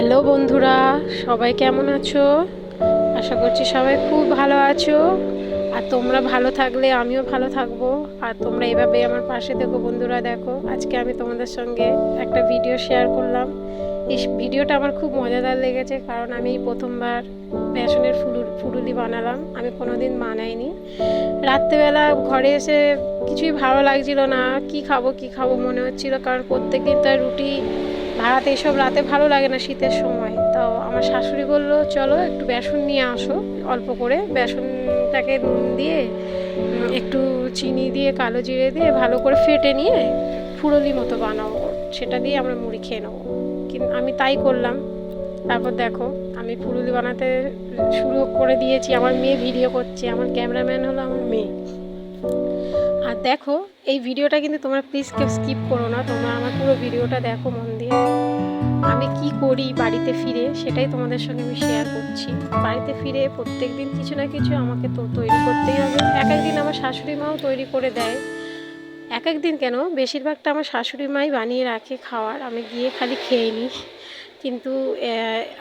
বন্ধুরা, সবাই কেমন আছো? আশা করছি সবাই খুব ভালো আছো। আর তোমরা ভালো থাকলে আমিও ভালো থাকব। আর তোমরা এভাবে আমার পাশে দেখো বন্ধুরা, দেখো। আজকে আমি তোমাদের সঙ্গে একটা ভিডিও শেয়ার করলাম। এই ভিডিওটা আমার খুব মজাদার লেগেছে, কারণ আমি প্রথমবার বেসনের ফুলু, ফুলুলি বানালাম। আমি কোনোদিন বানাইনি। রাত্রেবেলা ঘরে এসে কিছুই ভালো লাগছিল না। কি খাব কি খাব মনে হচ্ছিল, কারণ প্রত্যেকদিন তার রুটি ভাড়াতে এসব রাতে ভালো লাগে না শীতের সময়। তাও আমার শাশুড়ি বলল, চলো একটু বেসন নিয়ে আসো। অল্প করে বেসনটাকে নুন দিয়ে, একটু চিনি দিয়ে, কালো জিরে দিয়ে ভালো করে ফেটে নিয়ে ফুরলি মতো বানাবো। সেটা দিয়ে আমরা মুড়ি খেয়ে নেব। কিন্তু আমি তাই করলাম। তারপর দেখো, আমি ফুরুলি বানাতে শুরু করে দিয়েছি। আমার মেয়ে ভিডিও করছে। আমার ক্যামেরাম্যান হলো আমার মেয়ে। আর দেখো, এই ভিডিওটা কিন্তু তোমরা প্লিজ কেউ স্কিপ করো না। তোমরা আমার পুরো ভিডিওটা দেখো, মন আমি কি করি বাড়িতে ফিরে সেটাই তোমাদের সঙ্গে আমি শেয়ার করছি। বাড়িতে ফিরে প্রত্যেক দিন কিছু না কিছু আমাকে তো তৈরি করতেই হবে। এক একদিন আমার শাশুড়ি মাও তৈরি করে দেয়। এক একদিন কেন? বেশিরভাগটা আমার শাশুড়ি মাই বানিয়ে রাখে খাওয়ার। আমি গিয়ে খালি খেয়ে নিই। কিন্তু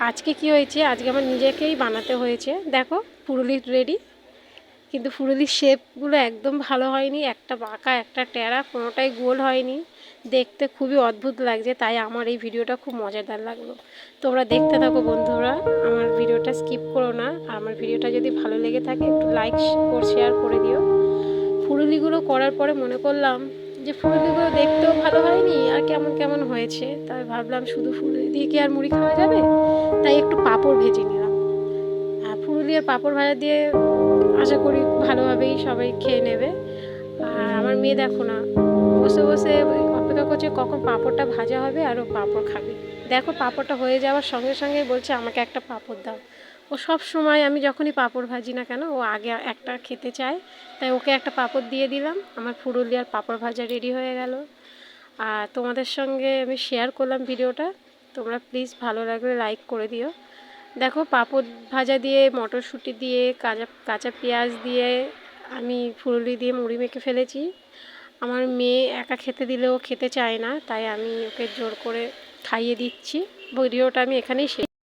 আজকে কি হয়েছে? আজকে আমার নিজেকেই বানাতে হয়েছে। দেখো পুরুলি রেডি। কিন্তু ফুরুলির শেপগুলো একদম ভালো হয়নি, একটা বাঁকা, একটা টেরা, কোনোটাই গোল হয়নি। দেখতে খুবই অদ্ভুত লাগছে, তাই আমার এই ভিডিওটা খুব মজাদার লাগল। তোমরা দেখতে থাকো বন্ধুরা, আমার ভিডিওটা স্কিপ করো না আর আমার ভিডিওটা যদি ভালো লেগে থাকে একটু লাইক, শেয়ার করে দিও। ফুরুলিগুলো করার পরে মনে করলাম যে ফুরুলিগুলো দেখতেও ভালো হয়নি, আর কেমন কেমন হয়েছে। তাই ভাবলাম শুধু ফুরুলি দিয়ে কি আর মুড়ি খাওয়া যাবে? তাই একটু পাঁপড় ভেজে নিলাম। আর ফুরুলি আর পাঁপড় ভাজা দিয়ে আশা করি ভালোভাবেই সবাই খেয়ে নেবে। আর আমার মেয়ে দেখো না, বসে বসে অপেক্ষা করছে কখন পাঁপড়টা ভাজা হবে আর ও পাঁপড় খাবে। দেখো পাঁপড়টা হয়ে যাওয়ার সঙ্গে সঙ্গে বলছে, আমাকে একটা পাঁপড় দাও। ও সব সময় আমি যখনই পাঁপড় ভাজি না কেন, ও আগে একটা খেতে চায়। তাই ওকে একটা পাঁপড় দিয়ে দিলাম। আমার ফুরুলি আর পাঁপড় ভাজা রেডি হয়ে গেল। আর তোমাদের সঙ্গে আমি শেয়ার করলাম ভিডিওটা। তোমরা প্লিজ ভালো লাগলে লাইক করে দিও। দেখো, পাঁপড় ভাজা দিয়ে, মটরশুঁটি দিয়ে, কাঁচা কাঁচা পেঁয়াজ দিয়ে আমি ফুলুরি দিয়ে মুড়ি মেখে ফেলেছি। আমার মেয়ে একা খেতে দিলেও খেতে চায় না, তাই আমি ওকে জোর করে খাইয়ে দিচ্ছি। ভিডিওটা আমি এখানেই শেষ